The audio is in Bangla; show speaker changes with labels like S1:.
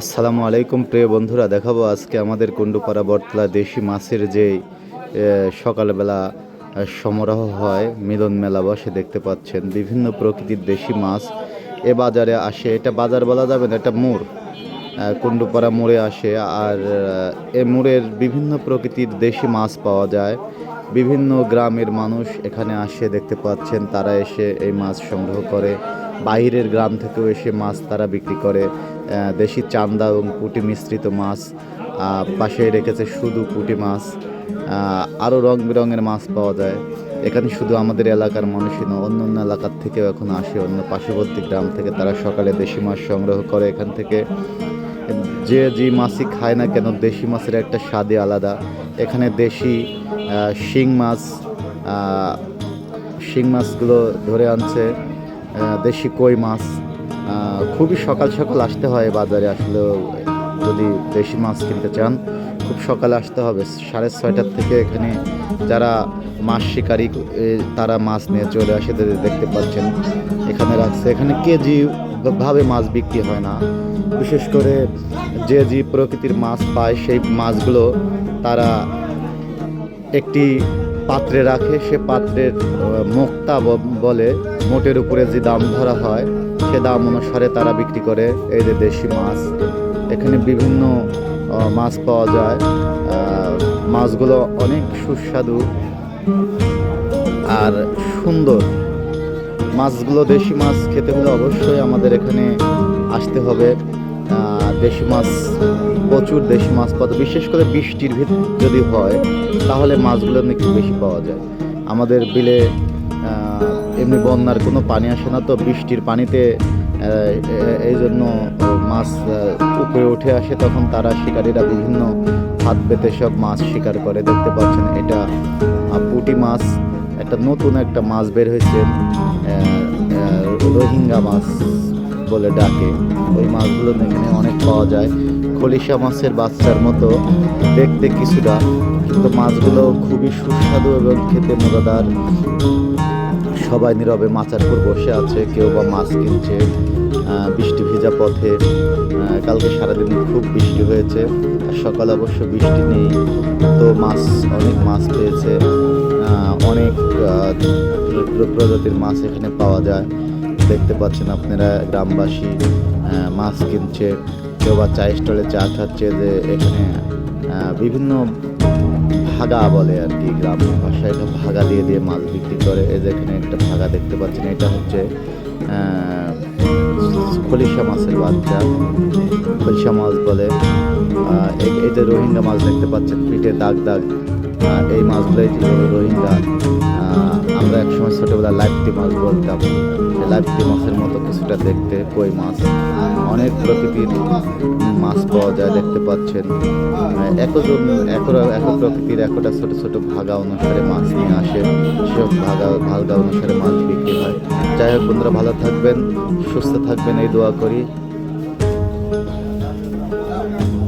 S1: আসসালামু আলাইকুম, প্রিয় বন্ধুরা। দেখাবো আজকে আমাদের কুণ্ডুপাড়া বটতলা দেশি মাছের যে সকালবেলা সমারোহ হয়, মিলন মেলা বসে দেখতে পাচ্ছেন। বিভিন্ন প্রকৃতির দেশি মাছ এ বাজারে আসে। এটা বাজার বলা যাবে না, এটা মোড়। কুণ্ডুপাড়া মোড়ে আসে। আর, এ মোড়ের বিভিন্ন প্রকৃতির দেশি মাছ পাওয়া যায়। বিভিন্ন গ্রামের মানুষ এখানে আসে, দেখতে পাচ্ছেন। তারা এসে এই মাছ সংগ্রহ করে। বাইরের গ্রাম থেকেও এসে মাছ তারা বিক্রি করে। দেশি চান্দা এবং পুঁটি মিশ্রিত মাছ পাশে রেখেছে শুধু পুঁটি মাছ আরও রং বেরঙের মাছ পাওয়া যায়। এখানে শুধু আমাদের এলাকার মানুষই নয়, অন্য অন্য এলাকার থেকেও এখন আসে, অন্য পার্শ্ববর্তী গ্রাম থেকে তারা সকালে দেশি মাছ সংগ্রহ করে এখান থেকে। যে যে মাছই খায় না কেন, দেশি মাছের একটা স্বাদই আলাদা। এখানে দেশি শিং মাছ শিং মাছগুলো ধরে আনছে দেশি কই মাছ খুবই সকাল সকাল আসতে হয় বাজারে আসলে, যদি দেশি মাছ কিনতে চান, খুব সকালে আসতে হবে। সাড়ে ছয়টার থেকে এখানে যারা মাছ শিকারী তারা মাছ নিয়ে চলে আসে দেখতে পাচ্ছেন, এখানে রাখছে। এখানে কেজি ভাবে মাছ বিক্রি হয় না। বিশেষ করে যে যে প্রকৃতির মাছ পায়, সেই মাছগুলো তারা একটি পাত্রে রাখে, সে পাত্রের মুক্তা বলে, মোটের উপরে যে দাম ধরা হয়, সে দাম অনুসারে তারা বিক্রি করে। এই যে দেশি মাছ, এখানে বিভিন্ন মাছ পাওয়া যায়। মাছগুলো অনেক সুস্বাদু আর সুন্দর। মাছগুলো দেশি মাছ খেতে হলে অবশ্যই আমাদের এখানে আসতে হবে। দেশি মাছ প্রচুর দেশি মাছ পাওয়া যায়। বিশেষ করে বৃষ্টির ভিত যদি হয়, তাহলে মাছগুলো একটু বেশি পাওয়া যায়। আমাদের বিলে এমনি বন্যার কোনো পানি আসে না, তো বৃষ্টির পানিতে এই জন্য মাছ উপরে উঠে আসে, তখন তারা শিকারীরা বিভিন্ন হাত পেতে সব মাছ শিকার করে। দেখতে পাচ্ছেন, এটা পুঁটি মাছ, একটা নতুন একটা মাছ বের হয়েছে রোহিঙ্গা মাছ বলে ডাকে। ওই মাছগুলো এখানে অনেক পাওয়া যায়। খলিশা মাছের বাচ্চার মতো দেখতে কিছুটা, কিন্তু মাছগুলো খুবই সুস্বাদু এবং খেতে মজাদার। সবাই নীরবে মাচার উপর বসে আছে, কেউ বা মাছ কিনছে বৃষ্টি ভেজা পথে। কালকে সারাদিন খুব বৃষ্টি হয়েছে সকালে অবশ্য বৃষ্টি নেই, তো মাছ, অনেক মাছ পেয়েছে। অনেক প্রজাতির মাছ এখানে পাওয়া যায়। দেখতে পাচ্ছেন আপনারা, গ্রামবাসী মাছ কিনছে। কেউ বা চা স্টলে চা খাচ্ছে যে এখানে বিভিন্ন ভাগা বলে আর কি গ্রাম ভাষায় এটা ভাগা দিয়ে দিয়ে মাছ বিক্রি করে। এই যে এখানে একটা ভাগা দেখতে পাচ্ছেন, এটা হচ্ছে খলিশা মাছের বাচ্চা। খলিশা মাছ বলে। এই- যে রোহিঙ্গা মাছ দেখতে পাচ্ছেন, পিঠে দাগ দাগ। এই মাছগুলোই রোহিঙ্গা। আমরা একসময় ছোটোবেলা লাইফটি মাছ বলতাম। এই মাছের মতো কিছুটা দেখতে কই মাছ। অনেক প্রকৃতির মাছ পাওয়া যায়, দেখতে পাচ্ছেন। একজন এক এক প্রকৃতির একটা ছোট ছোট ভাগা অনুসারে মাছ নিয়ে আসে। সেসব ভাগা ভাগা অনুসারে মাছ বিক্রি হয়। যাই হোক বন্ধুরা, ভালো থাকবেন, সুস্থ থাকবেন, এই দোয়া করি।